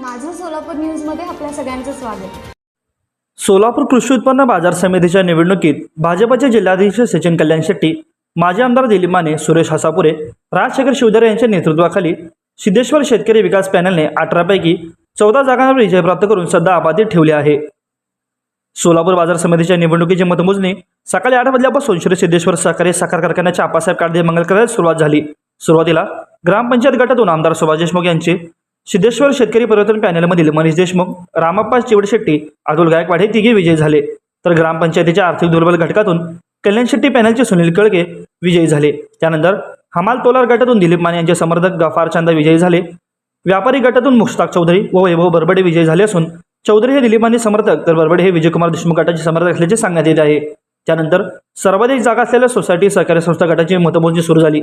माझं सोलापूर न्यूजमध्ये आपल्या सगळ्यांचं स्वागत. सोलापूर कृषी उत्पन्न बाजार समितीच्या निवडणुकीत भाजपचे जिल्हाध्यक्ष सचिन कल्याण शेट्टी माजी आमदार दिलीप माने सुरेश हसापुरे राजशेखर शिवदरे यांच्या नेतृत्वाखाली सिद्धेश्वर शेतकरी विकास पॅनलने अठरापैकी चौदा जागांवर विजय प्राप्त करून सध्या आबाधित ठेवले आहे. सोलापूर बाजार समितीच्या निवडणुकीची मतमोजणी सकाळी आठ वाजल्यापासून श्री सिद्धेश्वर सहकारी साखर कारखान्याच्या आपासाहेब काळदे मंगल करायला सुरुवात झाली. सुरुवातीला ग्रामपंचायत गटातून आमदार सुभाष देशमुख यांचे सिद्धेश्वर शेतकरी परिवर्तन पॅनलमधील मनीष देशमुख रामाप्पा चिवडशेट्टी अतुल गायकवाड हे तिघे विजयी झाले. तर ग्रामपंचायतीच्या आर्थिक दुर्बल घटकातून कल्याण शेट्टी पॅनलचे सुनील कळगे विजयी झाले. त्यानंतर हमाल तोलार गटातून दिलीप माने यांचे समर्थक गफार चांदा विजयी झाले. व्यापारी गटातून मुश्ताक चौधरी व वैभव बरबडे विजयी झाले असून चौधरी हे दिलीप माने समर्थक तर बरबडे हे विजयकुमार देशमुख गटाचे समर्थक असल्याचे सांगण्यात येत आहे. त्यानंतर सर्वाधिक जागा असलेल्या सोसायटी सहकारी संस्था गटाची मतमोजणी सुरू झाली.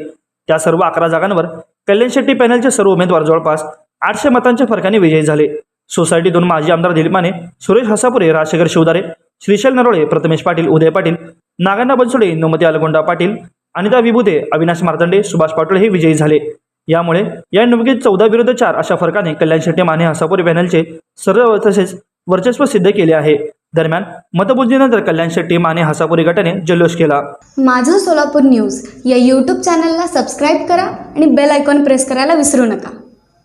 त्या सर्व अकरा जागांवर कल्याण शेट्टी पॅनलचे सर्व उमेदवार जवळपास आठशे मतांच्या फरकाने विजयी झाले. सोसायटीतून माजी आमदार दिलीप माने सुरेश हसापुरे राजशेखर शिवदारे श्रीशैल नरोळे प्रथमेश पाटील उदय पाटील नागांना बनसोडे नोमती अलगोंडा पाटील अनिता विभूते अविनाश मार्तंडे सुभाष पाटोळे हे विजयी झाले. यामुळे या निवडणुकीत चौदा विरुद्ध चार अशा फरकाने कल्याण शेट्टी माने हसापुरे पॅनलचे सर्व तसेच वर्चस्व सिद्ध केले आहे. दरम्यान मतमोजणीनंतर कल्याण शेट्टी माने हसापुरे गटाने जल्लोष केला. माझं सोलापूर न्यूज या यूट्यूब चॅनलला सबस्क्राईब करा आणि बेल आयकॉन प्रेस करायला विसरू नका.